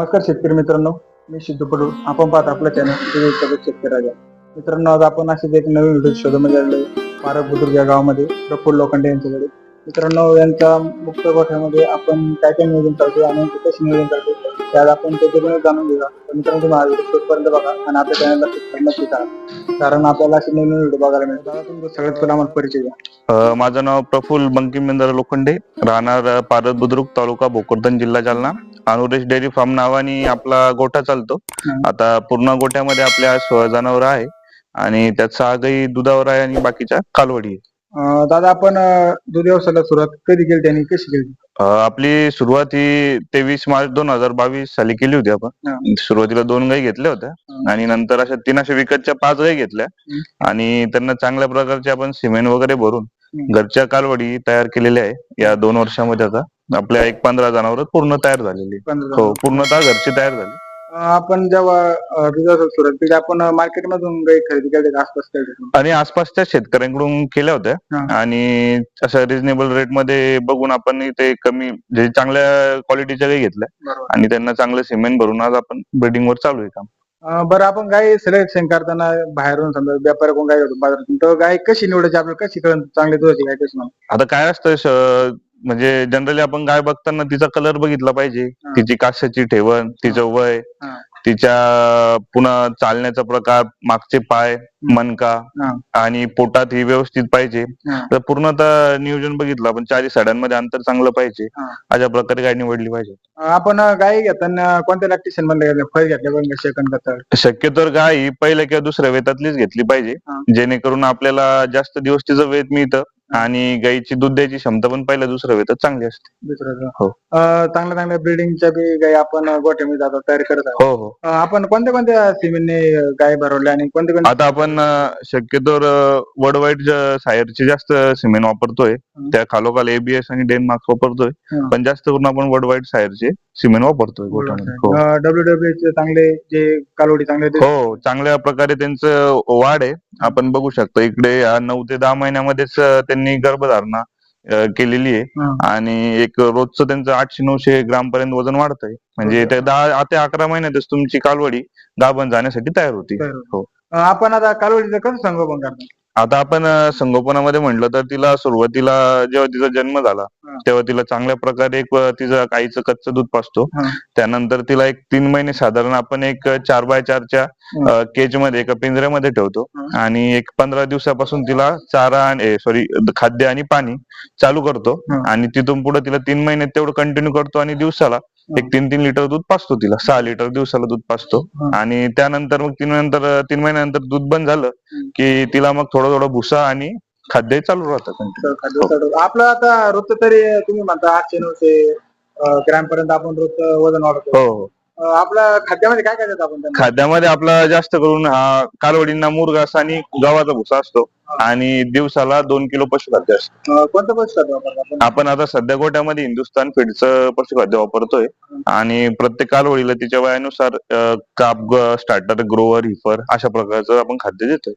नमस्कार शेतकरी मित्रांनो मी सिद्धू पडू. आपण पाहत आपलं चॅनल शेतकरी राजा. मित्रांनो आज आपण असेच एक नवीन व्हिडिओ शोधमध्ये आलेलो पारक बुद्रुक या गावामध्ये प्रफुल्ल लोखंडे यांच्याकडे. मित्रांनो यांच्या मुक्त गोठ्यामध्ये आपण काय काय नियोजन करतो आणि कसे नियोजन करतो त्यात आपण त्याच्याकडून जाणून घेऊया. तर मित्रांनो तुम्ही हा व्हिडिओ शेवटपर्यंत बघा आणि आपल्या चॅनलला सबस्क्राईब नक्की करा. कारण आपल्याला असे नवीन व्हिडिओ बघायला मिळतात. दादा तुमचं सगळ्यात पहिला आम्हाला परिचय द्या. अ, माझं नाव प्रफुल्ल बंकिमचंद्र लोखंडे. राहणार पारद बुद्रुक तालुका भोकरदन जिल्हा जालना. अनुरेश डेअरी फार्म नावाने आपला गोठा चालतो. आता पूर्ण गोठ्यामध्ये आपल्या सोळा जनावर आहे. आणि त्यात सहा गाई दुधावर आहे आणि बाकीच्या कालवडी आहे. अं, दादा आपण अं, दूध व्यवसायाला सुरुवात कधी केली आणि कशी केली? आपली सुरुवात ही तेवीस मार्च दोन हजार बावीस साली केली होती आपण. सुरुवातीला दोन गाई घेतल्या होत्या. आणि नंतर अशा तीन अशा विकतच्या पाच गाई घेतल्या. आणि त्यांना चांगल्या प्रकारचे आपण सिमेंट वगैरे भरून. घरच्या कालवडी तयार केलेल्या आहे. या दोन वर्षामध्ये आता आपल्या एक पंधरा जनावर पूर्ण तयार झालेली हो पूर्णतः घरची तयार झाली. आपण जेव्हा दुधाचं सुरुवात केली आपण मार्केटमधून गाई खरेदी केली का आसपास आणि आसपासच्या शेतकऱ्यांकडून केल्या होत्या. हा. आणि अशा रिझनेबल रेटमध्ये बघून आपण इथे कमी म्हणजे चांगल्या क्वालिटीच्या गाई घेतल्या. बरोबर. आणि त्यांना चांगलं सिमेंट भरून आज आपण ब्रिडिंग वर चालू आहे काम. अं, बरं आपण गाय सिलेक्शन करताना बाहेरून समजा व्यापारी कोण गाय होतो बाजारातून तर गाय कशी निवडायची आपल्याला कशी चांगली दुधाची गाय कशी म्हणून आता काय असतं श- म्हणजे जनरली आपण गाय बघताना तिचा कलर बघितला पाहिजे. तिची काशाची ठेवण तिचं वय. तिच्या पुन्हा चालण्याचा प्रकार मागचे पाय मनका. आणि पोटात ही व्यवस्थित पाहिजे. तर पूर्णतः नियोजन बघितलं आपण चारी साड्यांमध्ये अंतर चांगलं पाहिजे. अशा प्रकारे गाय निवडली पाहिजे आपण गाय घेताना कोणत्या लॅक्टेशन घेतल्या फळ घेतल्या पण सेकंड शक्यतो गाय ही पहिल्या किंवा दुसऱ्या वेतातलीच घेतली पाहिजे. जेणेकरून आपल्याला जास्त दिवस तिचं वेत मिळतं आणि गायीची दूध द्यायची क्षमता पण पहिल्या दुसऱ्या वेतात चांगली असते. दुसरं हो. अं, चांगल्या चांगल्या ब्रिडिंगच्या बी गाय आपण गोठ्यामध्ये जातात तयार करत आहोत. हो हो. अं, आपण कोणत्या कोणत्या सिमेंटने गाय भरवल्या आणि कोणत्या कोणत्या आता आपण अं, शक्यतो वर्ल्ड वाईड सायरचे जास्त सिमेंट वापरतोय त्या खालोखाल एबीएस आणि डेनमार्क वापरतोय हं. पण जास्त करून आपण वर्ल्ड वाईड सायरचे सिमेंट वापरतोय गोठ्यामध्ये. हो. डब्ल्यू डब्ल्यू चे चांगले जे कालोडी चांगले ते- हो चांगल्या प्रकारे त्यांचं वाढ आहे. आपण बघू शकतो इकडे या नऊ ते दहा महिन्यामध्येच अं, त्यांनी गर्भधारणा अं, केलेली आहे. आणि एक रोजचं त्यांचं आठशे नऊशे ग्राम पर्यंत वजन वाढतंय म्हणजे. ते दहा ते अकरा महिन्यातच तुमची कालवडी गाभण जाण्यासाठी तयार होती हो. आपण आता कालोडीचं कसं संगोपन करतो आता आपण अं, संगोपनामध्ये म्हटलं तर तिला सुरुवातीला जेव्हा तिचा जन्म झाला. तेव्हा तिला चांगल्या प्रकारे एक तिचं गाईचं कच्चं दूध पाजतो. त्यानंतर तिला एक तीन महिने साधारण आपण एक चार बाय चारच्या. केजमध्ये एका पिंजऱ्यामध्ये ठेवतो. आणि एक पंधरा दिवसापासून तिला चारा आणि सॉरी खाद्य आणि पाणी चालू करतो. आणि तिथून पुढे तिला तीन महिने तेवढं कंटिन्यू करतो आणि दिवसाला एक तीन तीन लिटर दूध पाजतो तिला सहा लिटर दिवसाला दूध पाजतो हा. आणि त्यानंतर मग तीन नंतर तीन महिन्यानंतर दूध बंद झालं. की तिला मग थोडं थोडं भुसा आणि खाद्य चालू राहतं. आपलं आता रोजचं तरी तुम्ही म्हणता आठशे नऊशे ग्रॅम पर्यंत आपण रोजचं वजन वाढवतो. हो. हो अं, आपल्या खाद्यामध्ये काय काय देतो आपण त्यांना? खाद्यामध्ये आपला जास्त करून हा कालवडींना मुरघास आणि गव्हाचा भुसा असतो आणि दिवसाला दोन किलो पशुखाद्य असतं. अं, कोणतं पशुखाद्य वापरतो आपण? आपण आता सध्या गोट्यामध्ये हिंदुस्थान फीडचं पशुखाद्य वापरतोय आणि प्रत्येक कालवडीला तिच्या वयानुसार अं, काप स्टार्टर ग्रोवर हिफर अशा प्रकारचं आपण खाद्य देतोय.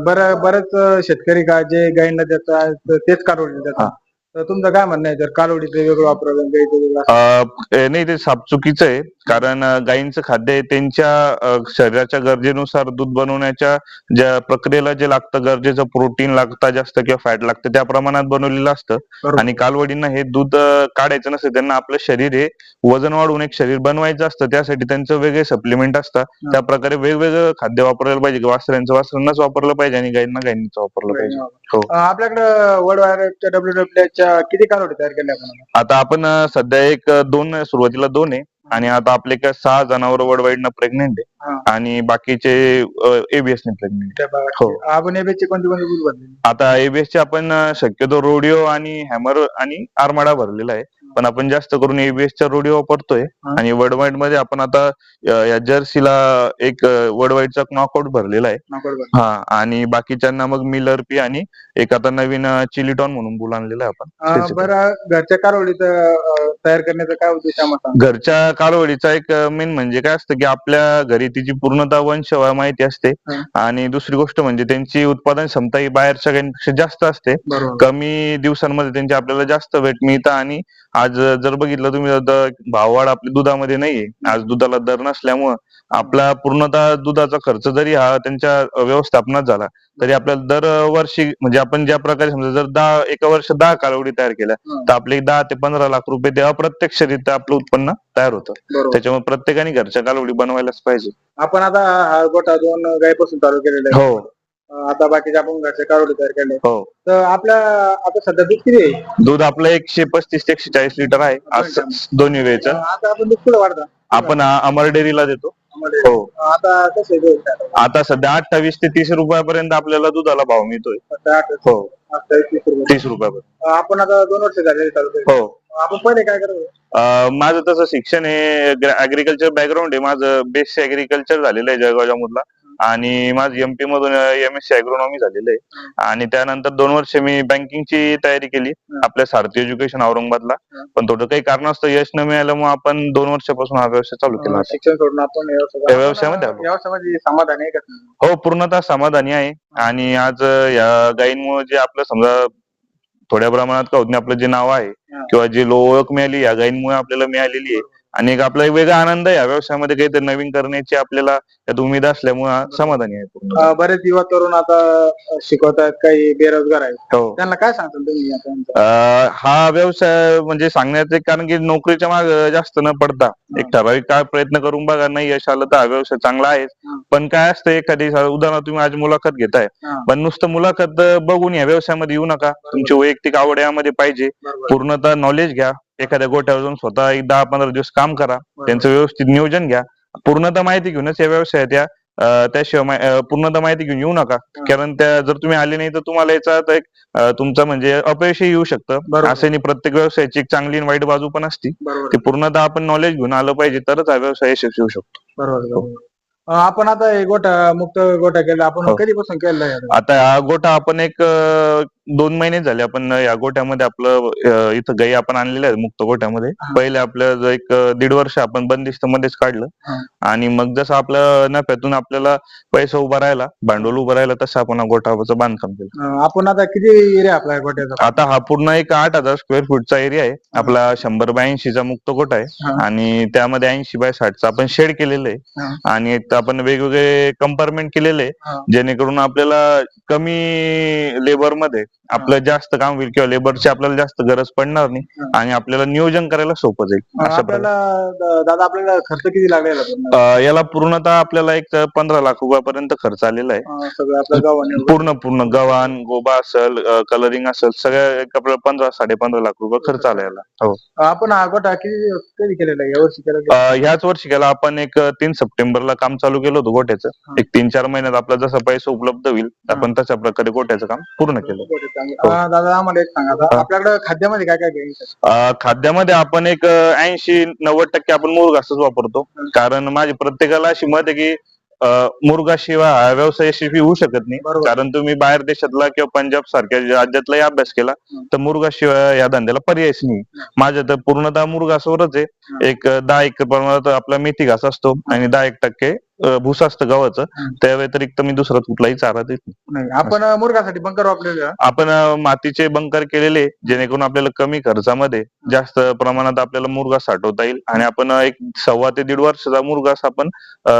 बरं बरेच शेतकरी का जे गायींना देतात तेच काढून देतात तर तुमचं काय म्हणणं आहे? जर कालोडीचं वेगळं वापरावं गाईचं वेगळं असं? अं, ए, नाही ते साप चुकीचं आहे. कारण अं, गायींचं खाद्य आहे. त्यांच्या अं, शरीराच्या गरजेनुसार दूध बनवण्याच्या ज्या प्रक्रियेला जे लागतं गरजेचं प्रोटीन लागतं जास्त किंवा फॅट लागतं त्या प्रमाणात बनवलेलं असतं. बरोबर. आणि कालवडींना हे दूध अं, काढायचं नसतं. त्यांना आपलं शरीर हे वजन वाढवून एक शरीर बनवायचं असतं. त्यासाठी त्यांचं वेगळे सप्लिमेंट असतात. त्या प्रकारे वेगवेगळं खाद्य वापरायला पाहिजे वासऱ्यांचं वासरांनाच वापरलं पाहिजे आणि गायींना गायींच वापरलं पाहिजे. हो. अं, आपल्याकडं वर्ल्ड वायरच्या डब्ल्यू डब्ल्यूच्या किती कालोडी तयार केल्या आपण आता आपण अं, सध्या एक अं, दोन सुरुवातीला दोन आहे. आणि आता आपले काय सहा जनावर वर्ल्ड वाईड न प्रेग्नेंट आहे. हा. आणि बाकीचे एबीएस ने प्रेग्नेंट त्या भागात. हो. आपण कोणती कोणती दूध भरली आता एबीएस चे आपण अं, शक्यतो रोडिओ आणि हॅमर आणि आरमाडा भरलेला आहे. पण आपण जास्त करून एबीएस च्या रोडिओ वापरतोय. आणि वर्ल्ड वाईडमध्ये आपण आता या जर्सीला एक वर्ल्ड वाईडचा नॉकआउट भरलेला आहे. हा आणि बाकीच्यांना मग मिलर पी आणि एक आता नवीन चिलिटॉन म्हणून बुल आणलेला आहे आपण बरं घरच्या कालोडीत तयार करण्याचा काय उद्देश. घरच्या कालवडीचा एक मेन म्हणजे काय असतं की आपल्या घरी तिची पूर्णतः वंशवा माहिती असते. आणि दुसरी गोष्ट म्हणजे त्यांची उत्पादन क्षमता ही बाहेरच्या गायींपेक्षा जास्त असते कमी दिवसांमध्ये त्यांचे आपल्याला जास्त वेट मिळतं आणि आज जर बघितलं तुम्ही भाववाढ आपल्या दुधामध्ये नाहीये. आज दुधाला दर नसल्यामुळं आपला पूर्णतः दुधाचा खर्च जरी हा त्यांच्या व्यवस्थापनात झाला तरी आपल्याला दरवर्षी म्हणजे आपण ज्या प्रकारे समजा जर दहा एका वर्ष दहा कालावडी तयार केल्या. तर आपले दहा ते पंधरा लाख रुपये ते अप्रत्यक्षरित्या आपलं उत्पन्न तयार होतं. त्याच्यामुळे प्रत्येकाने घरच्या कालावडी बनवायलाच पाहिजे. आपण आता हा गोटा दोन गायपासून चालू केलेला आहे. हो. आता बाकीचे आपण घरचे कारोडी तयार केले. हो. तर आपल्या आता सध्या दूध किती आहे? दूध आपलं एकशे पस्तीस ते एकशे चाळीस लिटर आहे. आज दोन्ही वेळेचं. आता आपण दूध कुठं वाढता? आपण आ- अमर डेअरीला देतो. हो. आता कसं आहे दूध? आता सध्या अठ्ठावीस ते तीस रुपयापर्यंत आपल्याला दुधाला भाव मिळतोय. आता आठ हो. तीस रुपये. तीस रुपयापर्यंत. आपण आता दोन वर्ष झाले चालू केलं हो. आपण पहिले काय करतो अं, माझं तसं शिक्षण हे अग्रिकल्चर बॅकग्राऊंड आहे. माझं बेस अग्रिकल्चर झालेलं आहे जळगावच्या मधला. आणि माझं एमपी मधून एम एस सी अग्रोनॉमी झालेलं आहे. आणि त्यानंतर दोन वर्ष मी बँकिंगची तयारी केली आपल्या सारथी एज्युकेशन औरंगाबादला. पण थोडं काही कारणास्तव यश न मिळाल्यामुळे आपण दोन वर्षापासून हा व्यवसाय चालू केला. शिक्षण सोडून आपण या व्यवसाय व्यवसायामध्ये आलो. व्यवसायामध्ये समाधान आहे का? हो पूर्णतः समाधानी आहे. आणि आज या गायींमुळे जे आपलं समजा थोड्या प्रमाणात का होत नाही आपलं जे नाव आहे किंवा जे लो ओळख मिळाली या गायींमुळे आपल्याला मिळालेली आहे. आणि एक आपला एक वेगळा आनंद आहे. या व्यवसायामध्ये काहीतरी नवीन करण्याची आपल्याला यात उमेद असल्यामुळे समाधानी आहे पूर्ण. अं, बरेच युवा तरुण आता अं, शिकवतात काही बेरोजगार आहेत. हो. त्यांना काय सांगताल तुम्ही? अं, हा व्यवसाय म्हणजे सांगण्याचं एक कारण की नोकरीच्या माग जास्त न पडता एक ठराविक काळ प्रयत्न करून बघा नाही यश आलं तर हा व्यवसाय चांगला आहे. हं. पण काय असतं एखादी उदाहरण तुम्ही आज मुलाखत घेताय. हा, पण नुसतं मुलाखत बघून या व्यवसायामध्ये येऊ नका. तुमची वैयक्तिक आवड यामध्ये पाहिजे. बरोबर. पूर्णतः नॉलेज घ्या. एखाद्या गोठ्यावर जाऊन स्वतः एक दहा पंधरा दिवस काम करा. त्यांचं व्यवस्थित नियोजन घ्या. पूर्णतः माहिती घेऊनच या व्यवसायात या त्याशिवाय पूर्णतः माहिती घेऊन येऊ नका. कारण त्या जर तुम्ही आले नाही तर तुम्हाला याचा एक तुमचा म्हणजे अपयशही येऊ शकतं. असं नाही प्रत्येक व्यवसायाची एक चांगली आणि वाईट बाजू पण असते. ती पूर्णतः आपण नॉलेज घेऊन आलं पाहिजे तरच हा व्यवसाय यशस्वी होऊ शकतो. बरोबर. अं, आपण आता हे गोटा मुक्त गोटा केला. आपण हो. कधीपासून आहे? आता? हा गोठा आपण एक दोन महिने झाले आपण या गोठ्यामध्ये आपलं इथं गाई आपण आणलेल्या आहेत मुक्त गोठ्यामध्ये. पहिले आपलं जो एक दीड वर्ष आपण बंदिस्त मध्येच काढलं. आणि मग जसं आपलं नफ्यातून आपल्याला पैसा उभा राहिला भांडवल उभं राहिलं तसं आपण गोठ्याचं बांधकाम केलं आपण आता किती एरिया आपला गोट्याचा आता हा पूर्ण एक आठ हजार स्क्वेअर फूटचा एरिया आहे आपला शंभर बाय ऐंशीचा मुक्त गोठा आहे. आणि त्यामध्ये ऐंशी बाय साठचा आपण शेड केलेलं आहे. आणि एक आपण वेगवेगळे कंपार्टमेंट केलेले. आहे जेणेकरून आपल्याला कमी लेबरमध्ये आपलं जास्त काम होईल किंवा लेबरची आपल्याला जास्त गरज पडणार नाही. आणि आपल्याला नियोजन करायला सोपं जाईल अशा प्रकारे आपल्याला द- दादा आपल्याला खर्च किती लागलेला पूर्ण? अं, याला पूर्णतः आपल्याला एक पंधरा लाख रुपयापर्यंत खर्च आलेला आहे अं, सगळं आपलं गावाने पूर्ण पूर्ण गव्हाण गोबा असेल कलरिंग असेल सगळ्या एक आपल्याला पंधरा साडे पंधरा लाख रुपये खर्च आला याला हो आपण हा गोटा किती कधी केलेला आहे यावर्षी केला की? अं, ह्याच वर्षी केला आपण एक अं, तीन सप्टेंबरला काम चालू केलं होतं गोट्याचं. एक तीन चार महिन्यात आपला जसा पैसा उपलब्ध होईल आपण तशा प्रकारे गोट्याचं काम पूर्ण केलं. अं, दादा आम्हाला एक सांगा आता हा. आपल्याकडे खाद्यामध्ये काय काय घ्यायचं अं, खाद्यामध्ये आपण एक ऐंशी नव्वद टक्के आपण मुरघासच वापरतो हं. कारण माझी प्रत्येकाला अशी मत आहे की अं, मुरघाशिवाय हा व्यवसाय यशस्वी होऊ शकत नाही बरोबर. कारण तुम्ही बाहेर देशातला किंवा पंजाब सारख्या राज्यातलाही अभ्यास केला हं. तर मुरघाशिवाय या धंद्याला पर्यायच नाही माझ्या तर पूर्णतः मुरघासवरच आहे हं. एक अं, दहा एकर प्रमाणात आपला मेथी घास असतो आणि दहा एक टक्के भुसा असतं गव्हाचं. त्या व्यतिरिक्त मी दुसरा कुठलाही चारा देत नाही. नाही आपण मुरगासाठी बंकर वापरलेलं. आपण मातीचे बंकर केलेले जेणेकरून आपल्याला कमी खर्चामध्ये जास्त प्रमाणात आपल्याला मुरघास साठवता येईल आणि आपण एक सव्वा ते दीड वर्षाचा मुरघास आपण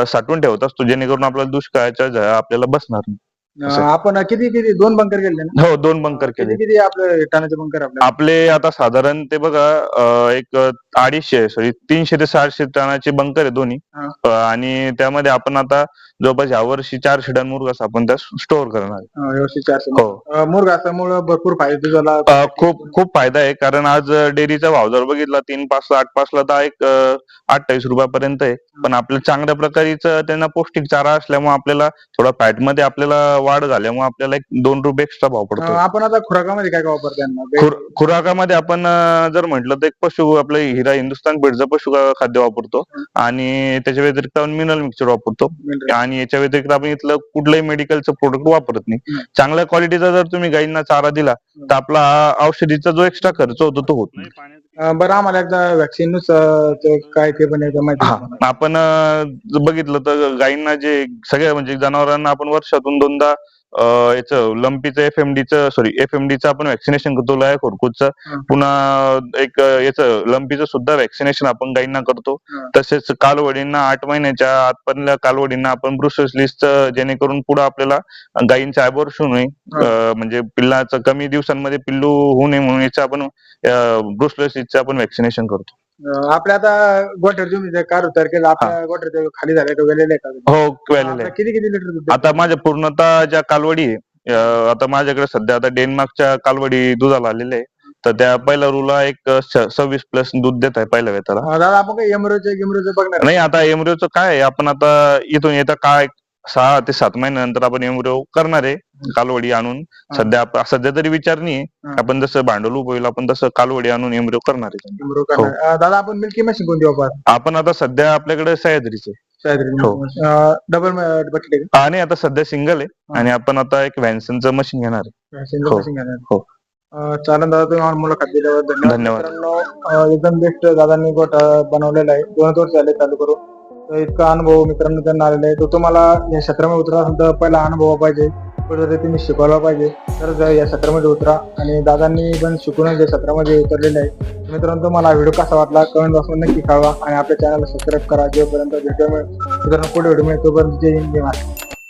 साठवून ठेवत असतो जेणेकरून आपल्याला दुष्काळाच्या झळा आपल्याला बसणार नाही. असं. आपण किती किती दोन बंकर केले ना? हो दोन बंकर केले. किती किती आपले टनाचे बंकर आपले? आपले आता साधारण ते बघा अं, एक अडीचशे सॉरी तीनशे ते सहाशे टनाचे बंकर आहे दोन्ही. हा. अं, आणि त्यामध्ये आपण आता जवळपास ह्या वर्षी चारशे टन मुरघास आपण त्या स्टोअर करणार आहे. अं, व्यवस्थित चारशे. हो. मुरगासामुळे भरपूर फायदे झाला. अ, खूप खूप फायदा आहे कारण आज डेअरीचा भाव जर बघितला तीन पाच आठ पाच ला तर एक अ, अठ्ठावीस रुपयापर्यंत आहे. पण आपल्या चांगल्या प्रकारचं त्यांना पौष्टिक चारा असल्यामुळे आपल्याला थोडा फॅटमध्ये आपल्याला वाढ झाल्यामुळे आपल्याला एक दोन रुपये एक्स्ट्रा भाव पडतो आपण आता खुराकामध्ये काय काय वापरतो खुराकामध्ये आपण जर म्हटलं तर एक पशु आपलं हिरा हिंदुस्थान बीडचं पशु खाद्य वापरतो. आणि त्याच्या व्यतिरिक्त आपण मिनरल मिक्सर वापरतो. मिनरल. आणि याच्या व्यतिरिक्त आपण इथलं कुठलंही मेडिकलचं प्रोडक्ट वापरत नाही. चांगल्या क्वालिटीचा जर तुम्ही गायींना चारा दिला तर आपला औषधीचा जो एक्स्ट्रा खर्च होतो तो होत नाही. बरं आम्हाला एकदा व्हॅक्सिन काय ते पण एकदा माहिती हा. आपण अ, बघितलं तर गायींना जे सगळ्या म्हणजे जनावरांना आपण वर्षातून दोनदा याचं लंपीचं एफएमडीचं सॉरी एफएमडीचं आपण व्हॅक्सिनेशन करतो लाया खुरकूतचं हं. पुन्हा एक याचं लंपीचं सुद्धा व्हॅक्सिनेशन आपण गायींना करतो. तसेच कालवडींना आठ महिन्याच्या आतपर्यंत कालवडींना आपण ब्रुसेलिसचं जेणेकरून पुढे आपल्याला गायींचा ॲबॉर्शन होऊ नये म्हणजे पिल्लाचं कमी दिवसांमध्ये पिल्लू होऊ नये म्हणून याचं आपण ब्रुसलिसचं आपण व्हॅक्सिनेशन करतो. अं, आपल्या आता गोठ्यावर तुम्ही कार तयार केलं आपल्या गोठ्यात खाली झाले का वेलेले आहे का हो आपलं आहे किती किती लिटर दूध? आता माझ्या पूर्णतः ज्या कालवडी आहे अं, आता माझ्याकडे सध्या आता डेन्मार्कच्या कालवडी दुधाला आलेल्या आहे. तर त्या पहिल्या रूला एक अं, स- सव्वीस प्लस दूध देत आहे पहिल्या वेताला. दादा आपण काही एमरोचे गिमरोचे बघणार नाही आता एमरिओचं काय आहे? आपण आता इथून येता काय सहा ते सात महिन्यानंतर आपण एमरिओ करणार आहे कालवडी आणून. सध्या आप- सध्या तरी विचार नाही हं. आपण जसं भांडवल उभं होईल आपण तसं कालवडी आणून एमरिओ करणार आहे. एमरो करणार. अं, दादा आपण मिल्की मशीन कोणती वापर? आपण आता सध्या आपल्याकडे सह्याद्रीचे हो. डबल बटले आणि आता सध्या सिंगल आहे. आणि आपण आता एक व्हॅन्सनचं मशीन घेणार आहे. सिंगल हो. मशीन घेणार हो. अं, चालेल दादा तुम्ही आम्हाला मुलाखत दिल्याबद्दल. धन्यवाद. धन्यवाद. मित्रांनो अं, एकदम बेस्ट दादांनी गोठा बनवलेला आहे. दोन वर्ष झाले चालू करून. इतका अनुभव मित्रांनो त्यांना आलेला आहे. तो तुम्हाला या क्षेत्रामध्ये उतरा सुद्धा पहिला अनुभव पाहिजे. कुठेतरी तुम्ही शिकवला पाहिजे. तर या क्षेत्रामध्ये उतरा. आणि दादांनी पण शिकूनच या क्षेत्रामध्ये उतरलेले आहे. मित्रांनो तुम्हाला व्हिडिओ कसा वाटला कमेंट बॉक्समध्ये नक्की कळवा. आणि आपल्या चॅनलला सबस्क्राईब करा. जोपर्यंत व्हिडिओ मिळेल मित्रांनो पुढे व्हिडिओ मिळेल तोपर्यंत जय हिंद जय महाराष्ट्र.